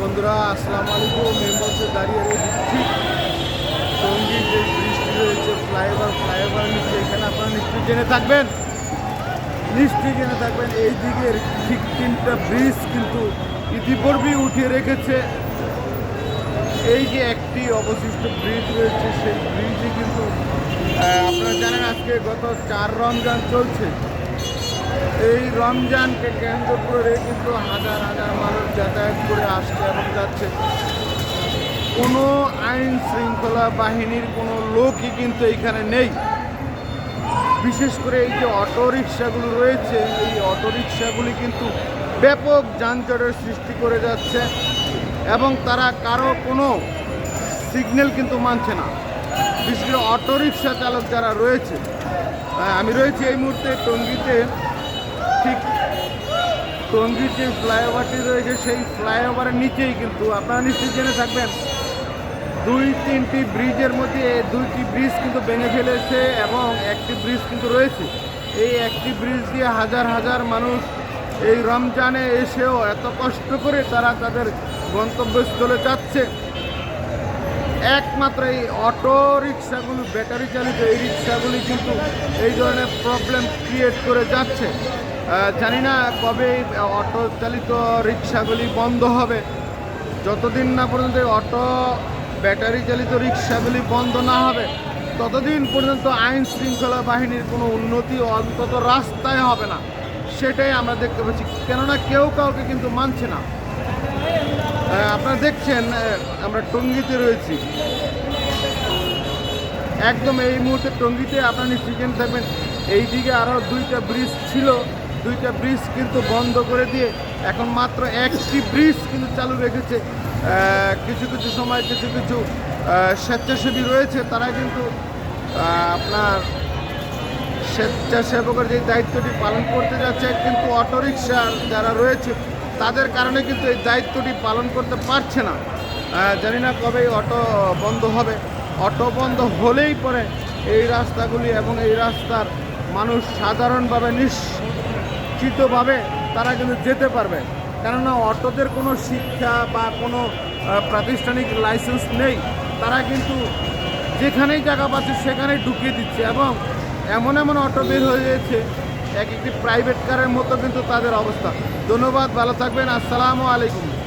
বন্ধুরা, আসসালামু আলাইকুম। মুহূর্তে দাঁড়িয়ে রয়েছে। ঠিক টঙ্গী যে বৃষ্টি রয়েছে ফ্লাইওভার ফ্লাইওভার নিচে এখানে আপনারা নিশ্চয়ই জেনে থাকবেন। নিশ্চয়ই জেনে থাকবেন, এই দিকের ঠিক তিনটা ব্রিজ কিন্তু ইতিপূর্বেই উঠিয়ে রেখেছে। এই যে একটি অবশিষ্ট ব্রিজ রয়েছে, সেই ব্রিজে কিন্তু আপনারা জানেন আজকে গত চার রমজান চলছে। এই রমজানকে কেন্দ্র করে কিন্তু হাজার হাজার মানুষ যাতায়াত করে আসছে এবং যাচ্ছে। কোনো আইন শৃঙ্খলা বাহিনীর কোনো লোকই কিন্তু এইখানে নেই। বিশেষ করে এই যে অটো রিক্সাগুলো রয়েছে, এই অটো রিক্সাগুলি কিন্তু ব্যাপক যানজটের সৃষ্টি করে যাচ্ছে এবং তারা কারও কোনো সিগন্যাল কিন্তু মানছে না। বিশেষ করে অটো রিক্সা চালক যারা রয়েছে আমি রয়েছি এই মুহূর্তে টঙ্গিতে। ঠিক টঙ্গির যে ফ্লাইওভারটি রয়েছে, সেই ফ্লাইওভারের নিচেই কিন্তু আপনারা নিশ্চয়ই জেনে থাকবেন, দুই তিনটি ব্রিজের মধ্যে দুইটি ব্রিজ কিন্তু ভেঙে ফেলেছে এবং একটি ব্রিজ কিন্তু রয়েছে। এই একটি ব্রিজ দিয়ে হাজার হাজার মানুষ এই রমজানে এসেও এত কষ্ট করে তারা তাদের গন্তব্যস্থলে যাচ্ছে। একমাত্র এই অটো রিক্সাগুলো ব্যাটারি চালিত এই রিক্সাগুলি কিন্তু এই ধরনের প্রবলেম ক্রিয়েট করে যাচ্ছে। জানি না কবে অটো চালিত রিক্সাগুলি বন্ধ হবে। যতদিন না পর্যন্ত অটো ব্যাটারি চালিত রিক্সাগুলি বন্ধ না হবে, ততদিন পর্যন্ত আইন শৃঙ্খলা বাহিনীর কোনো উন্নতি অন্তত রাস্তায় হবে না। সেটাই আমরা দেখতে পাচ্ছি। কেননা কেউ কাউকে কিন্তু মানছে না। আপনারা দেখছেন আমরা টঙ্গিতে রয়েছি। একদম এই মুহূর্তে টঙ্গিতে আপনারা জেনে থাকবেন, এইদিকে আরও দুইটা ব্রিজ ছিল। দুইটা ব্রিজ কিন্তু বন্ধ করে দিয়ে এখন মাত্র একটি ব্রিজ কিন্তু চালু রেখেছে। কিছু কিছু সময় কিছু কিছু স্বেচ্ছাসেবী রয়েছে, তারা কিন্তু আপনার স্বেচ্ছাসেবকের যে দায়িত্বটি পালন করতে যাচ্ছে, কিন্তু অটোরিকশা যারা রয়েছে তাদের কারণে কিন্তু এই দায়িত্বটি পালন করতে পারছে না। জানি না কবে অটো বন্ধ হবে। অটো বন্ধ হলেই পরে এই রাস্তাগুলি এবং এই রাস্তার মানুষ সাধারণভাবে নিশ্চিতভাবে তারা কিন্তু যেতে পারবে। কেননা অটোদের কোনো শিক্ষা বা কোনো প্রাতিষ্ঠানিক লাইসেন্স নেই। তারা কিন্তু যেখানেই জায়গা পাচ্ছে সেখানেই ঢুকিয়ে দিচ্ছে এবং এমন এমন অটো বের হয়ে গেছে এক একটি প্রাইভেট কারের মতো কিন্তু তাদের অবস্থা। ধন্যবাদ ভালো থাকবেন আসসালামু আলাইকুম।